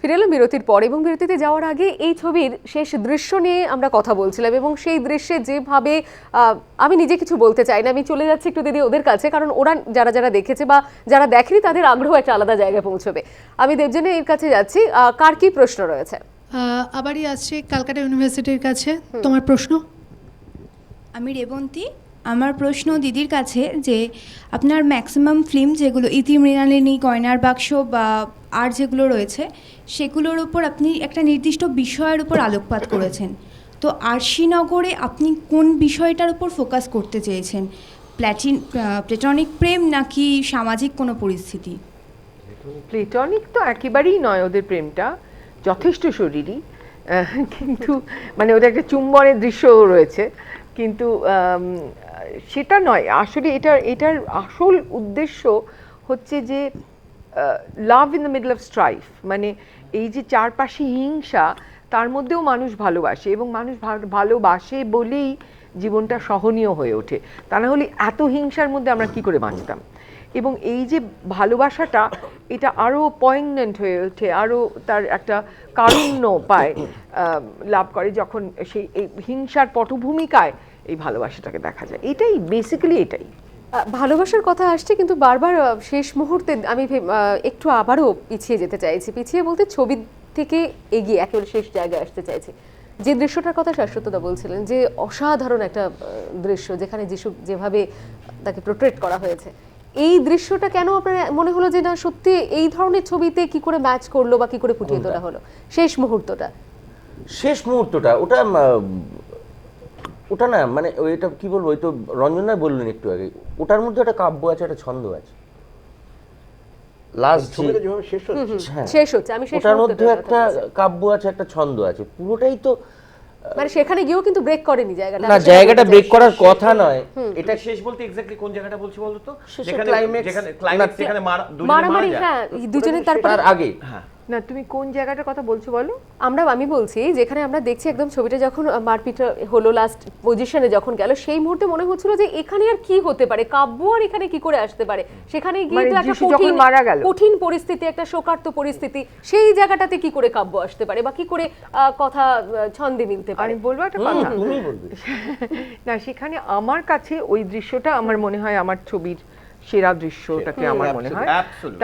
ফিরে এলাম বিরতির পর এবং বিরতিতে যাওয়ার আগে এই ছবির শেষ দৃশ্য নিয়ে আমরা কথা বলছিলাম এবং সেই দৃশ্যে যেভাবে আমি নিজে কিছু বলতে চাই না আমি চলে যাচ্ছি একটু দিদি ওদের কাছে কারণ ওরা যারা যারা দেখেছে বা যারা দেখেনি তাদের আগ্রহ একটা আলাদা জায়গায় পৌঁছবে। আমি দেবজনের এর কাছে যাচ্ছি কার কি প্রশ্ন রয়েছে? আবারই আসছে ক্যালকাটা ইউনিভার্সিটির কাছে। তোমার প্রশ্ন? আমি রেবন্তী। আমার প্রশ্ন দিদির কাছে যে আপনার ম্যাক্সিমাম ফিল্ম যেগুলো ইতি মৃণালিনী গয়নার বাক্স বা আর যেগুলো রয়েছে, সেগুলোর উপর আপনি একটা নির্দিষ্ট বিষয়ের উপর আলোকপাত করেছেন। তো আরশিনগরে আপনি কোন বিষয়টার উপর ফোকাস করতে চেয়েছেন? প্ল্যাটিন প্লেটনিক প্রেম নাকি সামাজিক কোনো পরিস্থিতি? প্লেটনিক তো একেবারেই নয় ওদের প্রেমটা, যথেষ্ট শরীরী। কিন্তু মানে ওদের একটা চুম্বনের দৃশ্য রয়েছে। কিন্তু সেটা নয়, আসলে এটার এটার আসল উদ্দেশ্য হচ্ছে যে love in the middle of strife মানে এই যে চারপাশে হিংসা, তার মধ্যেও মানুষ ভালোবাসে এবং মানুষ ভালোবাসে বলেই জীবনটা সহনীয় হয়ে ওঠে। তা না হলে এত হিংসার মধ্যে আমরা কি করে বাঁচতাম? এবং এই যে ভালোবাসাটা, এটা আরও পয়েগনেন্ট হয়ে ওঠে, আরও তার একটা কারুণ্য পায় লাভ করে যখন সেই হিংসার পটভূমিকায় এই ভালোবাসাটাকে দেখা যায়। এটাই বেসিক্যালি এটাই। ভালোবাসার কথা আসছে কিন্তু বারবার শেষ মুহূর্তে আমি ভে- একটু আবারও পিছিয়ে যেতে চাইছি। পিছিয়ে বলতে ছবি থেকে এগিয়ে একেবারে শেষ জায়গায় আসতে চাইছি। যে দৃশ্যটার কথা শাশ্বতদা বলছিলেন যে অসাধারণ একটা দৃশ্য যেখানে যিশু যেভাবে তাকে প্রোট্রেট করা হয়েছে। এই দৃশ্যটা কেন আপনার মনে হলো যে না সত্যি এই ধরনের ছবিতে কি করে ম্যাচ করল বা কি করে ফুটিয়ে তোলা হলো? শেষ মুহূর্তটা। শেষ মুহূর্তটা ওটা ওটা না মানে ওই এটা কি বলব ওই তো রঞ্জনা বললেন একটু আগে ওটার মধ্যে একটা কাব্য আছে একটা ছন্দ আছে। লাস্ট ছবিটা যেভাবে শেষ হচ্ছে। শেষ হচ্ছে আমি শেষ ওটার মধ্যে একটা কাব্য আছে একটা ছন্দ আছে পুরোটাই তো মানে সেখানে গিয়েও কিন্তু ব্রেক করেনি জায়গাটা। না জায়গাটা ব্রেক করার কথা নয়। এটা শেষ বলতে এক্স্যাক্টলি কোন জায়গাটা বলছি বলতো? যেখানে climax- যেখানে ক্লাইম্যাক্স মারা মারামারি হ্যাঁ দুজনে তারপরে তার আগে। হ্যাঁ। না তুমি কোন জায়গাটার কথা বলছো বলো? আমরা আমি বলছি যেখানে আমরা দেখছি একদম ছবিটা যখন মারপিট হলো লাস্ট পজিশনে যখন গেল সেই মুহূর্তে মনে হচ্ছিল যে এখানে আর কি হতে পারে কাব্য আর এখানে কি করে আসতে পারে? সেখানে গিয়ে মানে তো একটা কঠিন মারা গেল। কঠিন পরিস্থিতি একটা শোকার্ত পরিস্থিতি সেই জায়গাটাতে কি করে কাব্য আসতে পারে বা কি করে আহ, কথা ছন্দে মিলতে পারে? আমি বলব একটা কথা। না সেখানে আমার কাছে ওই দৃশ্যটা আমার মনে হয় আমার ছবির সেরা দৃশ্যটাকে আমার মনে হয়।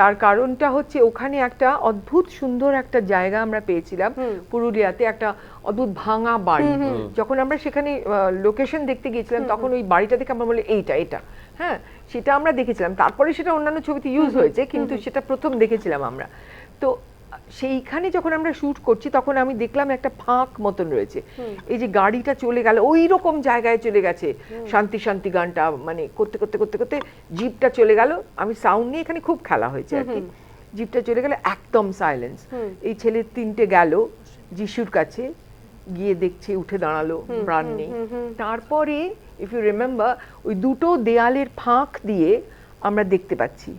তার কারণটা হচ্ছে ওখানে একটা অদ্ভুত সুন্দর একটা জায়গা আমরা পেয়েছিলাম পুরুলিয়াতে একটা অদ্ভুত ভাঙা বাড়ি। যখন আমরা সেখানে লোকেশন দেখতে গিয়েছিলাম তখন ওই বাড়িটা দেখে আমরা বলে এইটা এটা। হ্যাঁ সেটা আমরা দেখেছিলাম। তারপরে সেটা অন্যান্য ছবিতে ইউজ হয়েছে কিন্তু সেটা প্রথম দেখেছিলাম আমরা। তো সেইখানে যখন আমরা শুট করছি তখন আমি দেখলাম একটা ফাঁক মতন রয়েছে। এই যে গাড়িটা চলে গেল ওই রকম জায়গায় চলে গেছে। শান্তি শান্তি গানটা মানে করতে করতে করতে করতে জিপটা চলে গেল। আমি সাউন্ড নিয়ে এখানে খুব খেলা হয়েছে আর কি। জিপটা চলে গেল একদম সাইলেন্স এই ছেলে তিনটে গেল যিশুর কাছে গিয়ে দেখছে উঠে দাঁড়াল প্রাণ নেই। তারপরে ইফ ইউ রিমেম্বার ওই দুটো দেয়ালের ফাঁক দিয়ে আমরা দেখতে পাচ্ছি।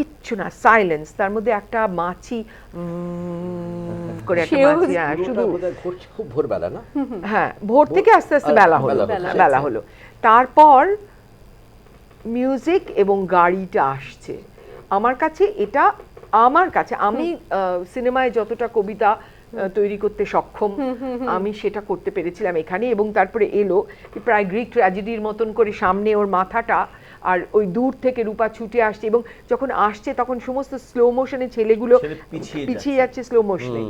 কিচ্ছু না সাইলেন্স তার মধ্যে একটা মাছি করে একটা মাছি হ্যাঁ, শুধু খুব ভোরবেলা না? হ্যাঁ ভোর থেকে আস্তে আস্তে বেলা হলো বেলা হ্যাঁ। বেলা হলো। তারপর মিউজিক এবং গাড়িটা আসছে। আমার কাছে এটা আমার কাছে আমি সিনেমায় যতটা কবিতা তৈরি করতে সক্ষম আমি সেটা করতে পেরেছিলাম এখানে এবং তারপরে এলো প্রায় গ্রিক ট্র্যাজেডির মতন করে সামনে ওর মাথাটা আর ওই দূর থেকে রূপা ছুটে আসছে এবং যখন আসছে তখন সমস্ত স্লো মোশনে ছেলেগুলো পিছিয়ে যাচ্ছে। স্লো মোশনে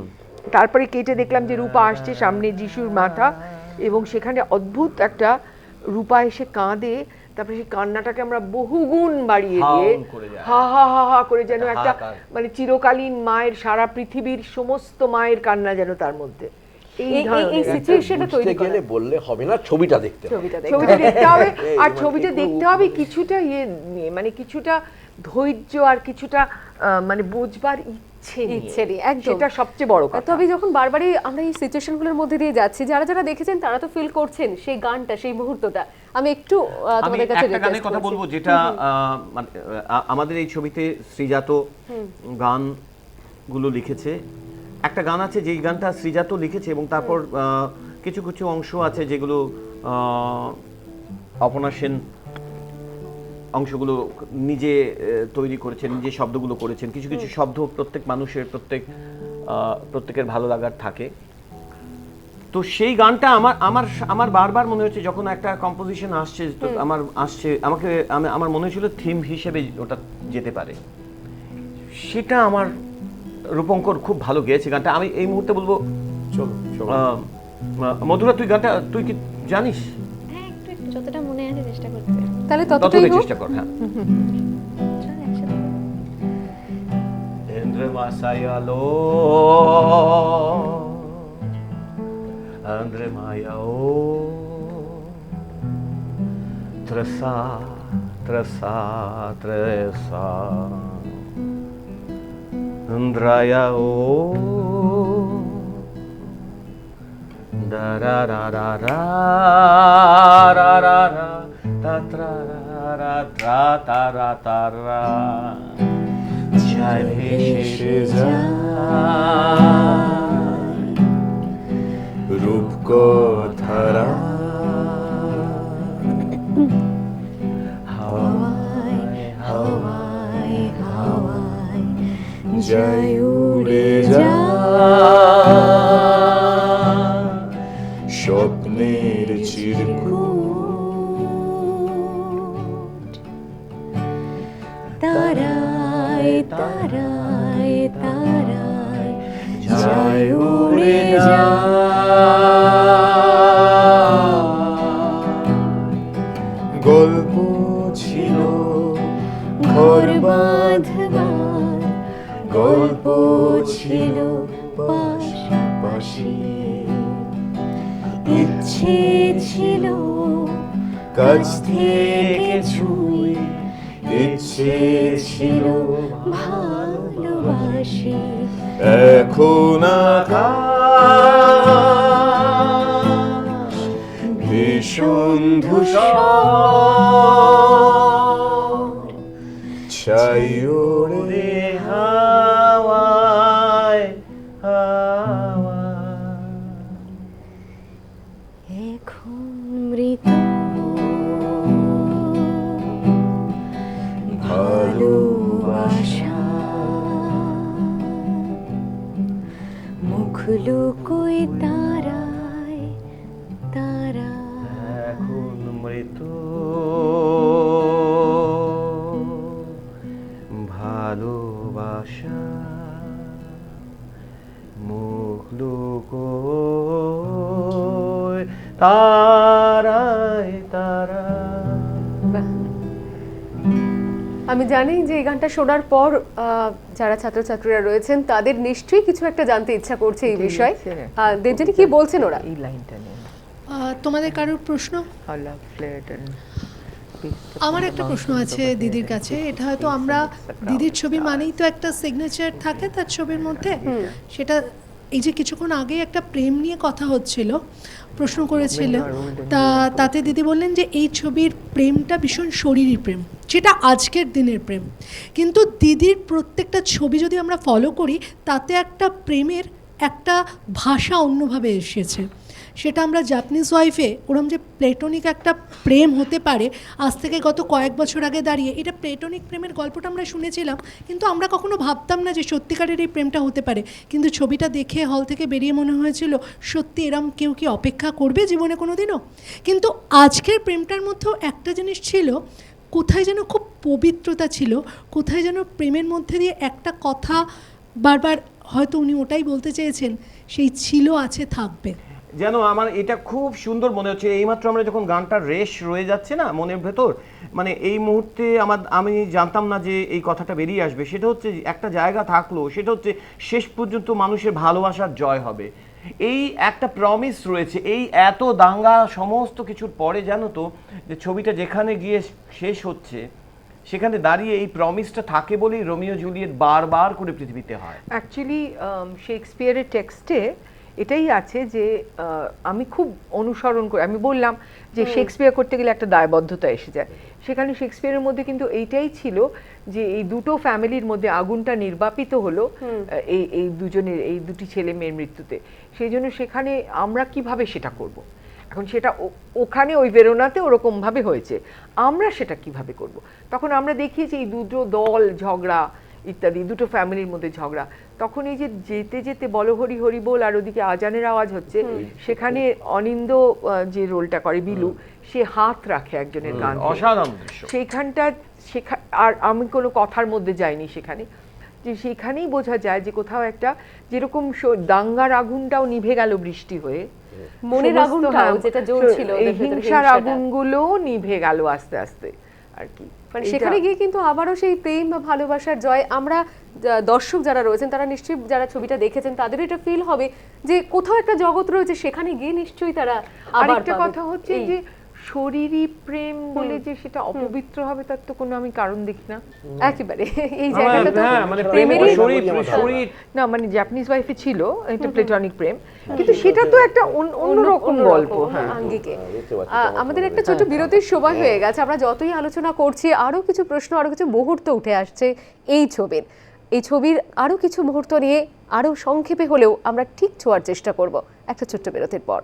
তারপরে কেটে দেখলাম যে রূপা আসছে সামনে যিশুর মাথা এবং সেখানে অদ্ভুত একটা রূপা এসে কাঁদে তারপরে সেই কান্নাটাকে আমরা বহুগুণ বাড়িয়ে দিয়ে। হা হা হা হা করে যেন একটা মানে চিরকালীন মায়ের সারা পৃথিবীর সমস্ত মায়ের কান্না যেন তার মধ্যে এই এই- এই- এই ধরনের সিচুয়েশনটা বুঝতে তৈরি গেলে বললে হবে না ছবিটা দেখতে ছবিটা দেখতে হবে। আর মানে ছবিটা দেখতে হবে কিছুটা ইয়ে মানে কিছুটা ধৈর্য আর কিছুটা মানে বুঝবার ইচ্ছে নিয়ে। ইচ্ছে নিয়ে, একদম। সেটা সবচেয়ে বড় কথা। তবে যখন বারবারই আমরা এই সিচুয়েশনগুলোর মধ্যে দিয়ে যাচ্ছি যারা যারা দেখেছেন তারা তো ফিল করছেন সেই গানটা সেই মুহূর্তটা। আমি একটু তোমাদের কাছে একটা গানের কথা বলব যেটা আহ, মানে, আমাদের এই ছবিতে শ্রীজাত গানগুলো লিখেছে। একটা গান আছে যেই গানটা শ্রীজাত লিখেছে এবং তারপর কিছু কিছু অংশ আছে যেগুলো অপর্ণা সেন অংশগুলো নিজে তৈরি করেছেন নিজে শব্দগুলো করেছেন। কিছু কিছু শব্দ প্রত্যেক মানুষের প্রত্যেক প্রত্যেকের ভালো লাগার থাকে। তো সেই গানটা আমার আমার আমার বারবার মনে হচ্ছে যখন একটা কম্পোজিশন আসছে তো আমার আসছে আমাকে আমার মনে হয়েছিল থিম হিসেবে ওটা যেতে পারে। সেটা আমার রূপঙ্কর খুব ভালো গেয়েছে গানটা। আমি এই মুহূর্তে বলব চলো মধুরা তুই গানটা তুই কি জানিস? হ্যাঁ একটু একটু যতটা মনে আছে চেষ্টা করতে। তাহলে ততটাই চেষ্টা কর হ্যাঁ। চল একসাথে। Entre Masayalo Andre Mayao Trasa Trasa Trasa Îndraia o. Da ra ra ra ra ra ra ra ta tra ra ra ta ta ra ta ra. Ce-ai veșezat rup cotara যায় উড়ে যায় কাছ থেকে ছুঁই ইচ্ছে ছিল ভালোবাসি। এখন আকাশ ভীষণ ধূসর। ছাই ওড়ে হাওয়ায় হাওয়ায়। মুখ কই তারায় তারা এখন মৃত ভালোবাসা মুখ লোক তারায় আমি জানি যে এই গানটা শোনার পর আহ, যারা ছাত্রছাত্রীরা রয়েছেন তাদের নিশ্চয়ই কিছু একটা জানতে ইচ্ছা করছে এই বিষয়ে দেবজানি কি বলছেন ওরা এই লাইনটা নিয়ে তোমাদের কারোর প্রশ্ন আমার একটা প্রশ্ন আছে দিদির কাছে এটা হয়তো আমরা দিদির ছবি মানেই তো একটা সিগনেচার থাকে তার ছবির মধ্যে সেটা এই যে কিছুক্ষণ আগে একটা প্রেম নিয়ে কথা হচ্ছিল প্রশ্ন করেছিল তা তাতে দিদি বললেন যে এই ছবির প্রেমটা ভীষণ শরীরী প্রেম সেটা আজকের দিনের প্রেম। কিন্তু দিদির প্রত্যেকটা ছবি যদি আমরা ফলো করি তাতে একটা প্রেমের একটা ভাষা অন্যভাবে এসেছে। সেটা আমরা জাপানিজ ওয়াইফে ওরম যে প্লেটনিক একটা প্রেম হতে পারে, আজ থেকে গত কয়েক বছর আগে দাঁড়িয়ে, এটা প্লেটনিক প্রেমের গল্পটা আমরা শুনেছিলাম, কিন্তু আমরা কখনো ভাবতাম না যে সত্যিকারের এই প্রেমটা হতে পারে। কিন্তু ছবিটা দেখে হল থেকে বেরিয়ে মনে হয়েছিল, সত্যি এরম কেউ কি অপেক্ষা করবে জীবনে কোনো দিনও কিন্তু আজকের প্রেমটার মধ্যেও একটা জিনিস ছিল, কোথায় যেন খুব পবিত্রতা ছিল, কোথায় যেন প্রেমের মধ্যে দিয়ে একটা কথা বারবার হয়তো উনি ওটাই বলতে চেয়েছেন, সেই ছিল, আছে, থাকবে। যেন আমার এটা খুব সুন্দর মনে হচ্ছে। এইমাত্র আমরা যখন গানটার রেশ রয়ে যাচ্ছে না মনের ভেতর মানে এই মুহূর্তে আমার, আমি জানতাম না যে এই কথাটা বেরিয়ে আসবে। সেটা হচ্ছে একটা জায়গা থাকল, সেটা হচ্ছে শেষ পর্যন্ত মানুষের ভালোবাসার জয় হবে। এই একটা প্রমিস রয়েছে, এই এত দাঙ্গা সমস্ত কিছুর পরে জানো তো, যে ছবিটা যেখানে গিয়ে শেষ হচ্ছে, সেখানে দাঁড়িয়ে এই প্রমিসটা থাকে বলেই রোমিও জুলিয়েট বারবার করে পৃথিবীতে হয়। অ্যাকচুয়ালি শেক্সপিয়ারের টেক্সটে এটাই আছে যে আমি খুব অনুসরণ করি। আমি বললাম যে শেক্সপিয়ার করতে গেলে একটা দায়বদ্ধতা এসে যায় সেখানে শেক্সপিয়ারের মধ্যে কিন্তু এইটাই ছিল যে এই দুটো ফ্যামিলির মধ্যে আগুনটা নির্বাপিত হলো এই এই দুজনের এই দুটি ছেলে মেয়ের মৃত্যুতে। সেই জন্য সেখানে আমরা কীভাবে সেটা করব। এখন সেটা ওখানে ওই বেরোনাতে ওরকমভাবে হয়েছে। আমরা সেটা কীভাবে করব। তখন আমরা দেখি যে এই দুটো দল ঝগড়া ইত্যাদি দুটো ফ্যামিলির মধ্যে ঝগড়া। তখন এই যে যেতে যেতে বলো হরি হরি বল আর ওদিকে আজানের আওয়াজ হচ্ছে সেখানে অনিন্দ যে রোলটা করে বিলু সে হাত রাখে একজনের গান অসাধারণ সেইখানটা সেখা আর আমি কোনো কথার মধ্যে যাইনি সেখানে। যে সেখানেই বোঝা যায় যে কোথাও একটা যেরকম দাঙ্গার আগুনটাও নিভে গেল বৃষ্টি হয়ে। মনের আগুনটাও হ্যাঁ, যেটা জ্বলছিল হিংসার হিংসাটা। আগুনগুলো নিভে গেল আস্তে আস্তে। আর কি। মানে সেখানে গিয়ে কিন্তু আবারও সেই প্রেম বা ভালোবাসার জয় আমরা দর্শক যারা রয়েছেন তারা নিশ্চয়ই যারা ছবিটা দেখেছেন তাদের এটা ফিল হবে যে কোথাও একটা জগৎ রয়েছে সেখানে গিয়ে নিশ্চয়ই তারা আরেকটা কথা হচ্ছে যে শরীরী প্রেম বলে যে সেটা অপবিত্র হবে তার তো কোনো আমি কারণ দেখি না। একেবারে। এই জায়গাটা তো হ্যাঁ মানে প্রেমেরই শরীর শরীর। না মানে জাপানিজ ওয়াইফে ছিল এটা প্লেটনিক প্রেম। কিন্তু সেটা তো একটা অন্য- অন্যরকম গল্প হ্যাঁ। আঙ্গিকে। আহ, আমাদের একটা ছোট বিরতির সময় হয়ে। গেছে আমরা যতই আলোচনা করছি আরও কিছু প্রশ্ন আরও কিছু মুহূর্ত উঠে আসছে এই ছবির। এই ছবির আরও কিছু মুহূর্ত নিয়ে আরও সংক্ষেপে হলেও আমরা ঠিক ছোঁয়ার চেষ্টা করব একটা ছোট্ট বিরতির পর।